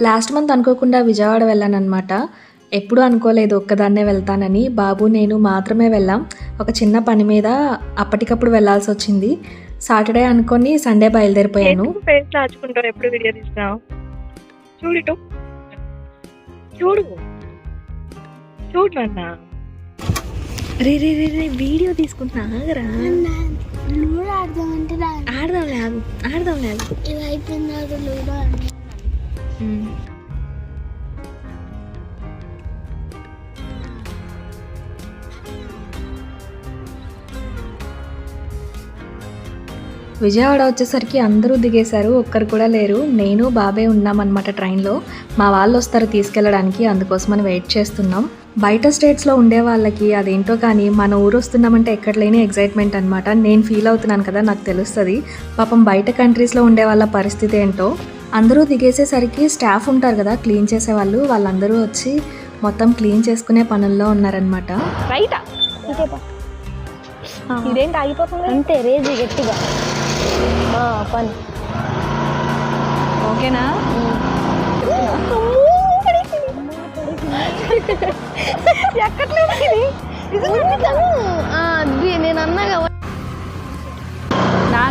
Last month అనుకోకుండా విజయవాడ వెళ్ళాను అనమాట ఎప్పుడూ అనుకోలేదు ఒక్కదాన్నే వెళ్తానని. బాబు నేను మాత్రమే వెళ్ళాం. ఒక చిన్న పని మీద అప్పటికప్పుడు వెళ్ళాల్సి వచ్చింది. సాటర్డే అనుకొని సండే బయలుదేరిపోయాను. ఫేస్ దాచుకుంటావు? ఎప్పుడు వీడియో చూడు. చూడు. చూడు రే రే రే రే వీడియో తీసుకుంటున్నా. ఆగరా. లూడో ఆడదామంటే రా ఆడదాం లేదు ఆడదాం లేదు లూడో ఆడదాం విజయవాడ వచ్చేసరికి అందరూ దిగేశారు ఒక్కరు కూడా లేరు. నేను బాబే ఉన్నామన్నమాట ట్రైన్లో. మా వాళ్ళు వస్తారు తీసుకెళ్ళడానికి అందుకోసమని వెయిట్ చేస్తున్నాం. బయట స్టేట్స్లో ఉండే వాళ్ళకి అదేంటో కానీ మన ఊరు వస్తున్నామంటే ఎక్కడ లేని ఎగ్జైట్మెంట్ అనమాట నేను ఫీల్ అవుతున్నాను కదా నాకు తెలుస్తుంది. పాపం బయట కంట్రీస్లో ఉండే వాళ్ళ పరిస్థితి ఏంటో. అందరూ దిగేసేసరికి స్టాఫ్ ఉంటారు కదా క్లీన్ చేసే వాళ్ళు వాళ్ళందరూ వచ్చి మొత్తం క్లీన్ చేసుకునే పనుల్లో ఉన్నారనమాట రైటా? ఇదేంటి ఆగిపోతుంది? అంతే రేజీ గట్టిగా. ఆ, పని. ఓకేనా? ఎక్కట్లేదు నేను అన్నాగా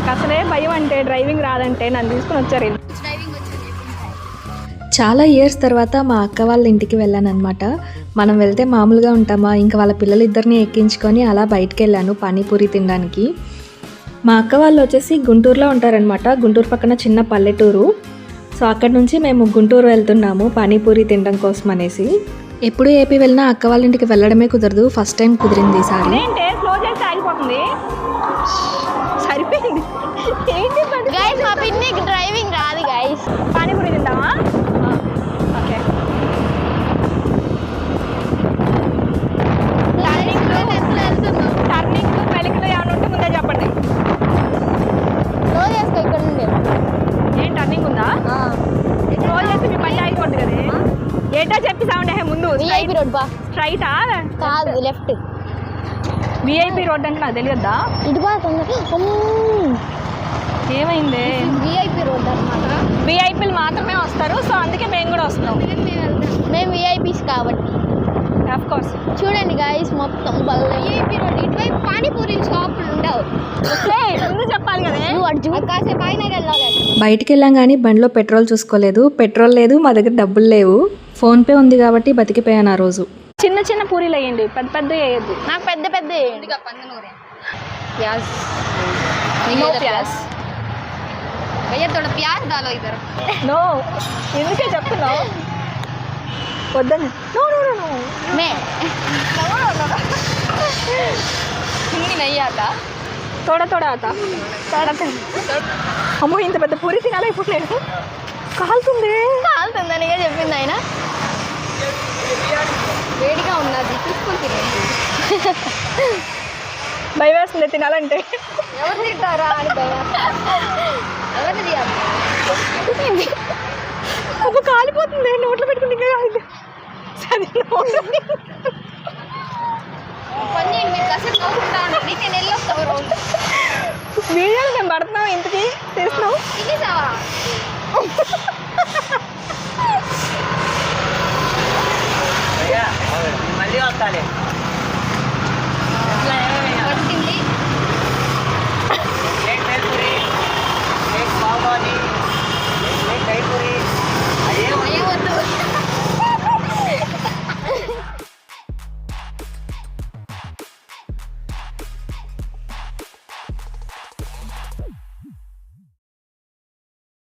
నాకు అసలే భయం అంటే డ్రైవింగ్ రాదంటే నన్ను తీసుకుని వచ్చారు చాలా ఇయర్స్ తర్వాత మా అక్క వాళ్ళ ఇంటికి వెళ్ళాను అనమాట మనం వెళ్తే మామూలుగా ఉంటామా? ఇంకా వాళ్ళ పిల్లలిద్దరిని ఎక్కించుకొని అలా బయటికి వెళ్ళాను పానీపూరి తినడానికి. మా అక్క వాళ్ళు వచ్చేసి గుంటూరులో ఉంటారనమాట గుంటూరు పక్కన చిన్న పల్లెటూరు. సో అక్కడ నుంచి మేము గుంటూరు వెళ్తున్నాము పానీపూరి తినడం కోసం అనేసి. ఎప్పుడు ఏపీ వెళ్ళినా అక్క వాళ్ళ ఇంటికి వెళ్ళడమే కుదరదు. ఫస్ట్ టైం కుదిరింది ఈసారి ఇదేంటి స్లో చేస్తే ఆగిపోతుంది. సరిపోయింది. ఏంటి మా పిన్నికి డ్రైవింగ్ రాదు గైస్ పానీపూరి ఏటా చెప్పి సౌండ్ హే ముందు విఐపి రోడ్ బా. స్ట్రైటా కాదు లెఫ్ట్ విఐపి రోడ్ అంటే నాకు తెలియద్దా? ఇటు బా ఏమైంది? విఐపి రోడ్ అన్నమాట. విఐపీలు మాత్రమే వస్తారు సో అందుకే మేము కూడా వస్తాం మేము విఐపీస్ కాబట్టి. ఆఫ్ కోర్స్ చూడండి గాయస్ మొత్తం విఐపి రోడ్ ఇటువైపు పానీపూరి షాపులు ఉండవు. ముందు చెప్పాలి కదా. నువ్వు కాసేపు అయినా వెళ్ళాలి. బయటికి వెళ్ళాం కానీ బండిలో పెట్రోల్ చూసుకోలేదు. పెట్రోల్ లేదు మా దగ్గర డబ్బులు లేవు. ఫోన్పే ఉంది కాబట్టి బతికిపోయాను ఆ రోజు. చిన్న చిన్న పూరీలు వేయండి. పెద్ద పెద్ద వేయద్దు. నాకు పెద్ద పెద్ద ఎందుకే చెప్తున్నావు? తోడ ఆత అమ్మో ఇంత పెద్ద పూరి తినాలా ఇప్పుడు లేదు కాలుతుంది. అని చెప్పింది ఆయన. వేడిగా ఉన్నది. తీసుకొని తినండి. భయం వేస్తుంది తినాలంటే. ఎవరు తింటారా అని భయం. ఎవరు తీయాలి అప్పుడు కాలిపోతుంది. నోట్లో పెట్టుకుని ఇంకా సరే పని చేయండి. మీరు కాసేపు నవ్వుకుంటా ఉండండి నేను వెళ్ళొస్తాను రౌండ్ వీడియోలు మేము పడుతున్నాం. ఇంతకి తినేసావా? Itália.